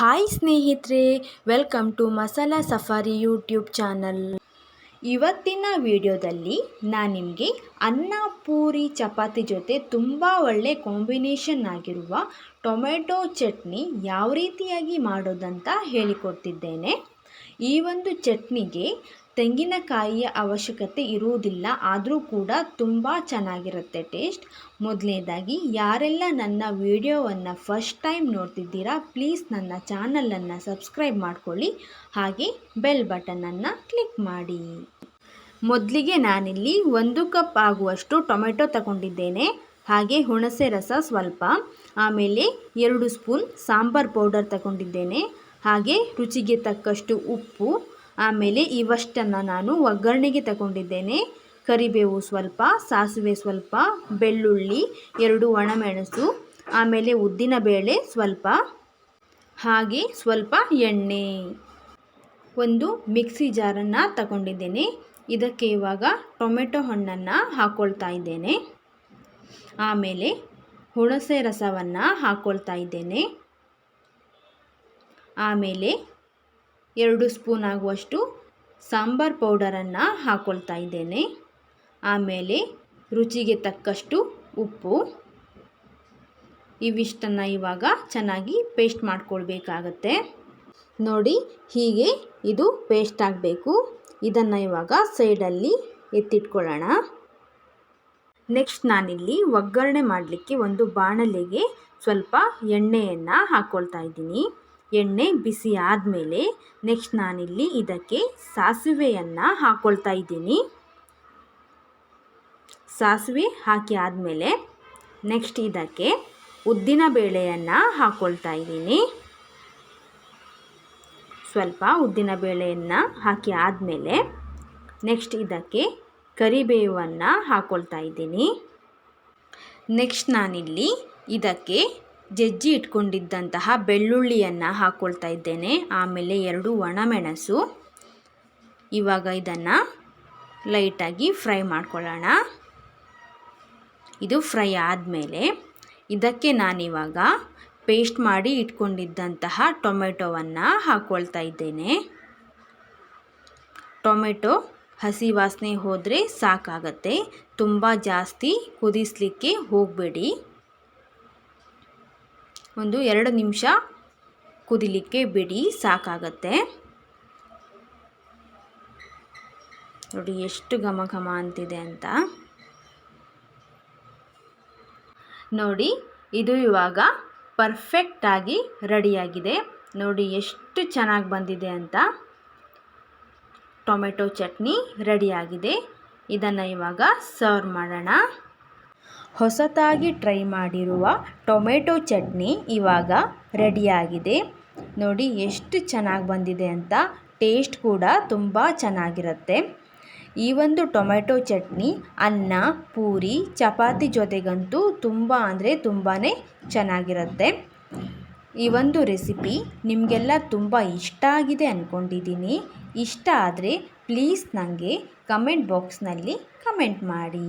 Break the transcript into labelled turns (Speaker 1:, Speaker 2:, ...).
Speaker 1: Hi ಸ್ನೇಹಿತರೆ welcome to masala safari YouTube channel ಇವತ್ತಿನ ವಿಡಿಯೋದಲ್ಲಿ ನಾನು ನಿಮಗೆ ಅನ್ನ, ಪೂರಿ, ಚಪಾತಿ ಜೊತೆ ತುಂಬ ಒಳ್ಳೆ ಕಾಂಬಿನೇಷನ್ ಆಗಿರುವ ಟೊಮೆಟೊ ಚಟ್ನಿ ಯಾವ ರೀತಿಯಾಗಿ ಮಾಡೋದಂತ ಹೇಳಿಕೊಡ್ತಿದ್ದೇನೆ. ಈ ಒಂದು ಚಟ್ನಿಗೆ ತೆಂಗಿನಕಾಯಿಯ ಅವಶ್ಯಕತೆ ಇರುವುದಿಲ್ಲ, ಆದರೂ ಕೂಡ ತುಂಬ ಚೆನ್ನಾಗಿರುತ್ತೆ ಟೇಸ್ಟ್. ಮೊದಲನೇದಾಗಿ ಯಾರೆಲ್ಲ ನನ್ನ ವಿಡಿಯೋವನ್ನು ಫಸ್ಟ್ ಟೈಮ್ ನೋಡ್ತಿದ್ದೀರಾ ಪ್ಲೀಸ್ ನನ್ನ ಚಾನಲನ್ನು ಸಬ್ಸ್ಕ್ರೈಬ್ ಮಾಡ್ಕೊಳ್ಳಿ. ಹಾಗೆ ಬೆಲ್ ಬಟನನ್ನು ಕ್ಲಿಕ್ ಮಾಡಿ. ಮೊದಲಿಗೆ ನಾನಿಲ್ಲಿ ಒಂದು ಕಪ್ ಆಗುವಷ್ಟು ಟೊಮೆಟೊ ತಗೊಂಡಿದ್ದೇನೆ. ಹಾಗೆ ಹುಣಸೆ ರಸ ಸ್ವಲ್ಪ, ಆಮೇಲೆ ಎರಡು ಸ್ಪೂನ್ ಸಾಂಬಾರ್ ಪೌಡರ್ ತಗೊಂಡಿದ್ದೇನೆ. ಹಾಗೆ ರುಚಿಗೆ ತಕ್ಕಷ್ಟು ಉಪ್ಪು ಆಮೇಲೆ ಇವಷ್ಟನ್ನು ನಾನು ಒಗ್ಗರಣೆಗೆ ತಗೊಂಡಿದ್ದೇನೆ. ಕರಿಬೇವು ಸ್ವಲ್ಪ, ಸಾಸಿವೆ ಸ್ವಲ್ಪ, ಬೆಳ್ಳುಳ್ಳಿ, ಎರಡು ಒಣಮೆಣಸು, ಆಮೇಲೆ ಉದ್ದಿನ ಬೇಳೆ ಸ್ವಲ್ಪ, ಹಾಗೆ ಸ್ವಲ್ಪ ಎಣ್ಣೆ. ಒಂದು ಮಿಕ್ಸಿ ಜಾರನ್ನು ತಗೊಂಡಿದ್ದೇನೆ. ಇದಕ್ಕೆ ಇವಾಗ ಟೊಮೆಟೊ ಹಣ್ಣನ್ನು ಹಾಕ್ಕೊಳ್ತಾ ಇದ್ದೇನೆ. ಆಮೇಲೆ ಹುಣಸೆ ರಸವನ್ನು ಹಾಕ್ಕೊಳ್ತಾ ಇದ್ದೇನೆ. ಆಮೇಲೆ ಎರಡು ಸ್ಪೂನ್ ಆಗುವಷ್ಟು ಸಾಂಬಾರ್ ಪೌಡರನ್ನು ಹಾಕ್ಕೊಳ್ತಾ ಇದ್ದೇನೆ. ಆಮೇಲೆ ರುಚಿಗೆ ತಕ್ಕಷ್ಟು ಉಪ್ಪು. ಇವಿಷ್ಟನ್ನು ಇವಾಗ ಚೆನ್ನಾಗಿ ಪೇಸ್ಟ್ ಮಾಡ್ಕೊಳ್ಬೇಕಾಗತ್ತೆ. ನೋಡಿ, ಹೀಗೆ ಇದು ಪೇಸ್ಟ್ ಆಗಬೇಕು. ಇದನ್ನು ಇವಾಗ ಸೈಡಲ್ಲಿ ಎತ್ತಿಟ್ಕೊಳ್ಳೋಣ. ನೆಕ್ಸ್ಟ್ ನಾನಿಲ್ಲಿ ಒಗ್ಗರಣೆ ಮಾಡಲಿಕ್ಕೆ ಒಂದು ಬಾಣಲೆಗೆ ಸ್ವಲ್ಪ ಎಣ್ಣೆಯನ್ನು ಹಾಕ್ಕೊಳ್ತಾ ಇದ್ದೀನಿ. ಎಣ್ಣೆ ಬಿಸಿ ಆದಮೇಲೆ ನೆಕ್ಸ್ಟ್ ನಾನಿಲ್ಲಿ ಇದಕ್ಕೆ ಸಾಸಿವೆಯನ್ನು ಹಾಕ್ಕೊಳ್ತಾ ಇದ್ದೀನಿ. ಸಾಸಿವೆ ಹಾಕಿ ಆದಮೇಲೆ ನೆಕ್ಸ್ಟ್ ಇದಕ್ಕೆ ಉದ್ದಿನ ಬೇಳೆಯನ್ನು ಹಾಕ್ಕೊಳ್ತಾ ಇದ್ದೀನಿ. ಸ್ವಲ್ಪ ಉದ್ದಿನ ಬೇಳೆಯನ್ನು ಹಾಕಿ ಆದಮೇಲೆ ನೆಕ್ಸ್ಟ್ ಇದಕ್ಕೆ ಕರಿಬೇವನ್ನು ಹಾಕ್ಕೊಳ್ತಾ ಇದ್ದೀನಿ. ನೆಕ್ಸ್ಟ್ ನಾನಿಲ್ಲಿ ಇದಕ್ಕೆ ಜಜ್ಜಿ ಇಟ್ಕೊಂಡಿದ್ದಂತಹ ಬೆಳ್ಳುಳ್ಳಿಯನ್ನು ಹಾಕ್ಕೊಳ್ತಾ ಇದ್ದೇನೆ. ಆಮೇಲೆ ಎರಡು ಒಣಮೆಣಸು. ಇವಾಗ ಇದನ್ನು ಲೈಟಾಗಿ ಫ್ರೈ ಮಾಡ್ಕೊಳ್ಳೋಣ. ಇದು ಫ್ರೈ ಆದಮೇಲೆ ಇದಕ್ಕೆ ನಾನಿವಾಗ ಪೇಸ್ಟ್ ಮಾಡಿ ಇಟ್ಕೊಂಡಿದ್ದಂತಹ ಟೊಮೆಟೊವನ್ನು ಹಾಕ್ಕೊಳ್ತಾ ಇದ್ದೇನೆ. ಟೊಮೆಟೊ ಹಸಿ ವಾಸನೆ ಹೋದರೆ ಸಾಕಾಗತ್ತೆ. ತುಂಬ ಜಾಸ್ತಿ ಕುದಿಸಲಿಕ್ಕೆ ಹೋಗಬೇಡಿ. ಒಂದು ಎರಡು ನಿಮಿಷ ಕುದಿಲಿಕ್ಕೆ ಬಿಡಿ, ಸಾಕಾಗತ್ತೆ. ನೋಡಿ ಎಷ್ಟು ಘಮ ಘಮ ಅಂತಿದೆ ಅಂತ. ನೋಡಿ, ಇದು ಇವಾಗ ಪರ್ಫೆಕ್ಟಾಗಿ ರೆಡಿಯಾಗಿದೆ ನೋಡಿ ಎಷ್ಟು ಚೆನ್ನಾಗಿ ಬಂದಿದೆ ಅಂತ. ಟೊಮೆಟೊ ಚಟ್ನಿ ರೆಡಿಯಾಗಿದೆ ಇದನ್ನು ಇವಾಗ ಸರ್ವ್ ಮಾಡೋಣ. ಹೊಸತಾಗಿ ಟ್ರೈ ಮಾಡಿರುವ ಟೊಮೆಟೊ ಚಟ್ನಿ ಇವಾಗ ರೆಡಿಯಾಗಿದೆ. ನೋಡಿ ಎಷ್ಟು ಚೆನ್ನಾಗಿ ಬಂದಿದೆ ಅಂತ. ಟೇಸ್ಟ್ ಕೂಡ ತುಂಬ ಚೆನ್ನಾಗಿರುತ್ತೆ. ಈ ಒಂದು ಟೊಮೆಟೊ ಚಟ್ನಿ ಅನ್ನ, ಪೂರಿ, ಚಪಾತಿ ಜೊತೆಗಂತೂ ತುಂಬ ಅಂದರೆ ತುಂಬಾ ಚೆನ್ನಾಗಿರುತ್ತೆ. ಈ ಒಂದು ರೆಸಿಪಿ ನಿಮಗೆಲ್ಲ ತುಂಬ ಇಷ್ಟ ಆಗಿದೆ ಅಂದ್ಕೊಂಡಿದ್ದೀನಿ ಇಷ್ಟ ಆದರೆ ಪ್ಲೀಸ್ ನನಗೆ ಕಮೆಂಟ್ ಬಾಕ್ಸ್ನಲ್ಲಿ ಕಮೆಂಟ್ ಮಾಡಿ.